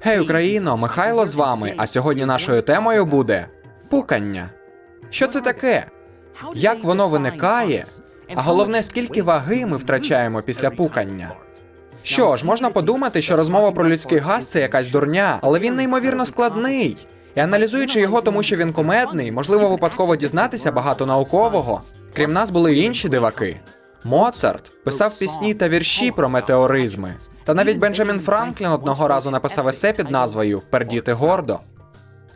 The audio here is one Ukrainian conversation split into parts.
Гей, Україно, Михайло з вами. А сьогодні нашою темою буде пукання. Що це таке? Як воно виникає? А головне, скільки ваги ми втрачаємо після пукання? Що ж, можна подумати, що розмова про людський газ це якась дурня, але він неймовірно складний. І аналізуючи його, тому що він кумедний, можливо випадково дізнатися багато наукового. Крім нас були й інші диваки. Моцарт писав пісні та вірші про метеоризми. Та навіть Бенджамін Франклін одного разу написав есе під назвою Пердіти гордо.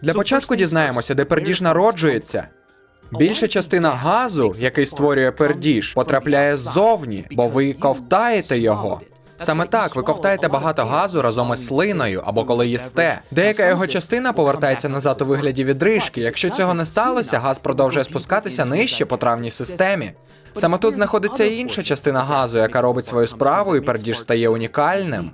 Для початку дізнаємося, де пердіж народжується. Більша частина газу, який створює пердіж, потрапляє ззовні, бо ви ковтаєте його. Саме так, ви ковтаєте багато газу разом із слиною або коли їсте. Деяка його частина повертається назад у вигляді відрижки. Якщо цього не сталося, газ продовжує спускатися нижче по травній системі. Саме тут знаходиться і інша частина газу, яка робить свою справу, і пердіж стає унікальним.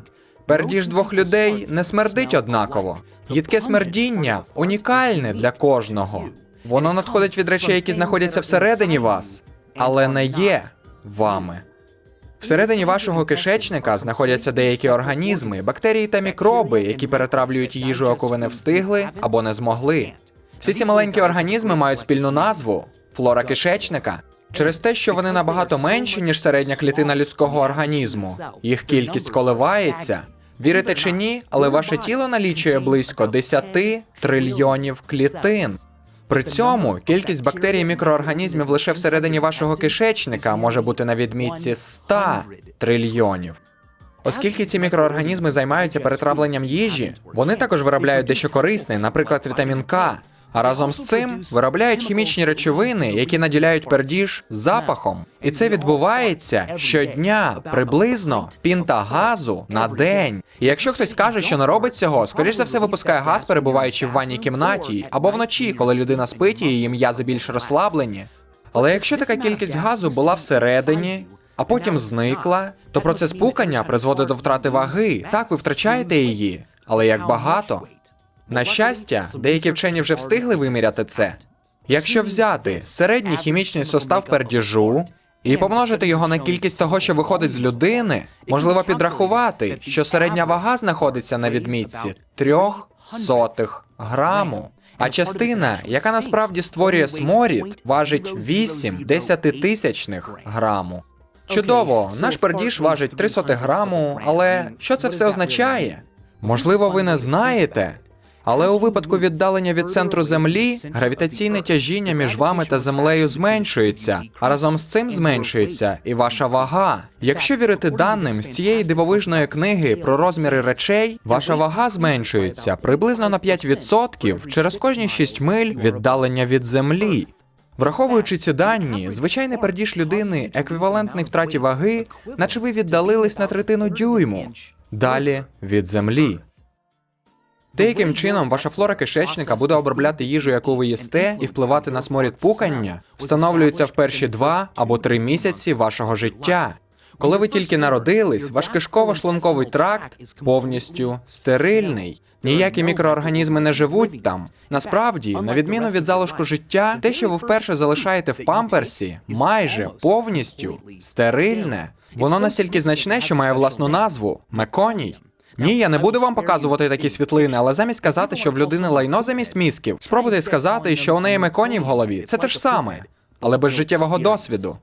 Пердіж двох людей не смердить однаково. Їдке смердіння унікальне для кожного. Воно надходить від речей, які знаходяться всередині вас, але не є вами. Всередині вашого кишечника знаходяться деякі організми, бактерії та мікроби, які перетравлюють їжу, яку ви не встигли або не змогли. Всі ці маленькі організми мають спільну назву флора кишечника. Через те, що вони набагато менші, ніж середня клітина людського організму. Їх кількість коливається. Вірите чи ні, але ваше тіло налічує близько 10 трильйонів клітин. При цьому кількість бактерій і мікроорганізмів лише всередині вашого кишечника може бути на відмітці 100 трильйонів. Оскільки ці мікроорганізми займаються перетравленням їжі, вони також виробляють дещо корисне, наприклад, вітамін К. А разом з цим виробляють хімічні речовини, які наділяють пердіж запахом. І це відбувається щодня, приблизно пінта газу на день. І якщо хтось каже, що не робить цього, скоріш за все випускає газ, перебуваючи в ванній кімнаті, або вночі, коли людина спить і її м'язи більш розслаблені. Але якщо така кількість газу була всередині, а потім зникла, то процес пукання призводить до втрати ваги. Так, ви втрачаєте її, але як багато. На щастя, деякі вчені вже встигли виміряти це. Якщо взяти середній хімічний состав пердіжу і помножити його на кількість того, що виходить з людини, можливо підрахувати, що середня вага знаходиться на відмітці трьох сотих граму. А частина, яка насправді створює сморід, важить 8 десятитисячних граму. Чудово, наш пердіж важить 3 соти граму, але що це все означає? Можливо, ви не знаєте. Але у випадку віддалення від центру землі гравітаційне тяжіння між вами та землею зменшується, а разом з цим зменшується і ваша вага. Якщо вірити даним з цієї дивовижної книги про розміри речей, ваша вага зменшується приблизно на 5% через кожні 6 миль віддалення від землі. Враховуючи ці дані, звичайний пердіж людини еквівалентний втраті ваги, наче ви віддалились на третину дюйму далі від землі. Деяким чином ваша флора кишечника буде обробляти їжу, яку ви їсте, і впливати на сморід пукання, встановлюється в перші два або три місяці вашого життя. Коли ви тільки народились, ваш кишково-шлунковий тракт повністю стерильний. Ніякі мікроорганізми не живуть там. Насправді, на відміну від залишку життя, те, що ви вперше залишаєте в памперсі, майже повністю стерильне. Воно настільки значне, що має власну назву меконій. Ні, я не буду вам показувати такі світлини, але замість сказати, що в людини лайно замість мізків, спробуйте сказати, що у неї меконі в голові. Це те ж саме, але без життєвого досвіду.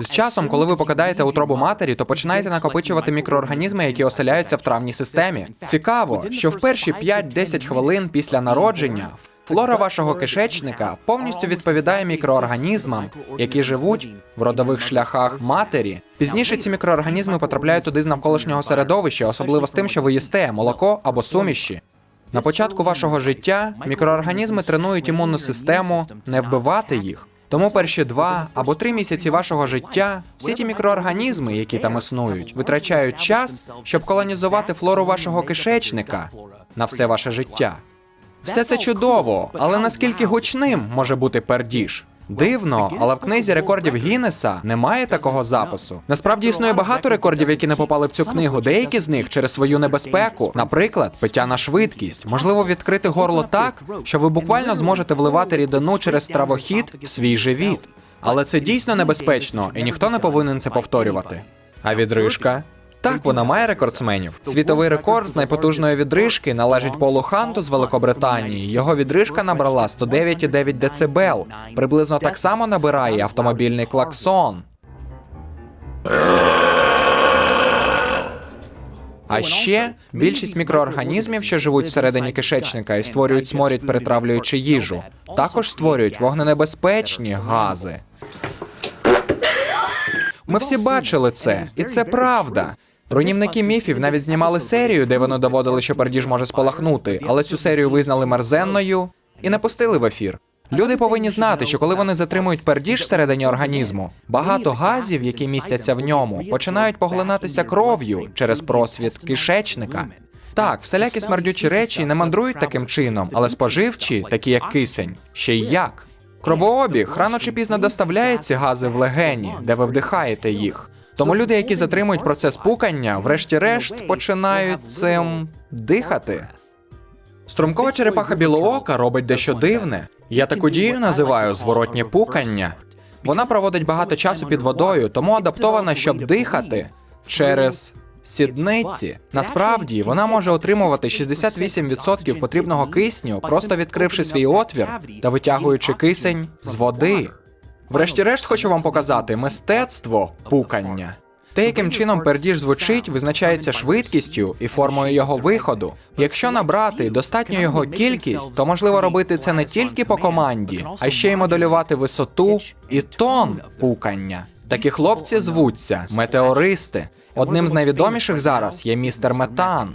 З часом, коли ви покидаєте утробу матері, то починаєте накопичувати мікроорганізми, які оселяються в травній системі. Цікаво, що в перші 5-10 хвилин після народження флора вашого кишечника повністю відповідає мікроорганізмам, які живуть в родових шляхах матері. Пізніше ці мікроорганізми потрапляють туди з навколишнього середовища, особливо з тим, що ви їсте молоко або суміші. На початку вашого життя мікроорганізми тренують імунну систему не вбивати їх. Тому перші два або три місяці вашого життя всі ті мікроорганізми, які там існують, витрачають час, щоб колонізувати флору вашого кишечника на все ваше життя. Все це чудово, але наскільки гучним може бути пердіж? Дивно, але в книзі рекордів Гіннеса немає такого запису. Насправді існує багато рекордів, які не попали в цю книгу. Деякі з них через свою небезпеку, наприклад, пиття на швидкість, можливо, відкрити горло так, що ви буквально зможете вливати рідину через стравохід в свій живіт. Але це дійсно небезпечно, і ніхто не повинен це повторювати. А відрижка? Так, вона має рекордсменів. Світовий рекорд з найпотужної відрижки належить Полу Ханту з Великобританії. Його відрижка набрала 109,9 дБ. Приблизно так само набирає автомобільний клаксон. А ще більшість мікроорганізмів, що живуть всередині кишечника і створюють сморід, перетравлюючи їжу, також створюють вогненебезпечні гази. Ми всі бачили це, і це правда. Руйнівники міфів навіть знімали серію, де вони доводили, що пердіж може спалахнути, але цю серію визнали мерзенною і не пустили в ефір. Люди повинні знати, що коли вони затримують пердіж всередині організму, багато газів, які містяться в ньому, починають поглинатися кров'ю через просвіт кишечника. Так, всілякі смердючі речі не мандрують таким чином, але споживчі, такі як кисень, ще й як. Кровообіг рано чи пізно доставляє ці гази в легені, де ви вдихаєте їх. Тому люди, які затримують процес пукання, врешті-решт починають цим дихати. Струмкова черепаха білоока робить дещо дивне. Я таку дію називаю зворотнє пукання. Вона проводить багато часу під водою, тому адаптована, щоб дихати через сідниці. Насправді вона може отримувати 68% потрібного кисню, просто відкривши свій отвір та витягуючи кисень з води. Врешті-решт хочу вам показати мистецтво пукання. Те, яким чином пердіж звучить, визначається швидкістю і формою його виходу. Якщо набрати достатньо його кількість, то можливо робити це не тільки по команді, а ще й моделювати висоту і тон пукання. Такі хлопці звуться метеористи. Одним з найвідоміших зараз є містер Метан.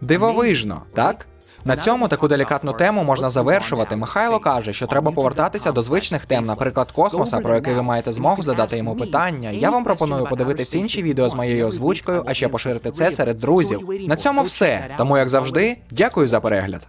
Дивовижно, так? На цьому таку делікатну тему можна завершувати. Михайло каже, що треба повертатися до звичних тем, наприклад, космоса, про який ви маєте змогу задати йому питання. Я вам пропоную подивитись інші відео з моєю озвучкою, а ще поширити це серед друзів. На цьому все. Тому, як завжди, дякую за перегляд.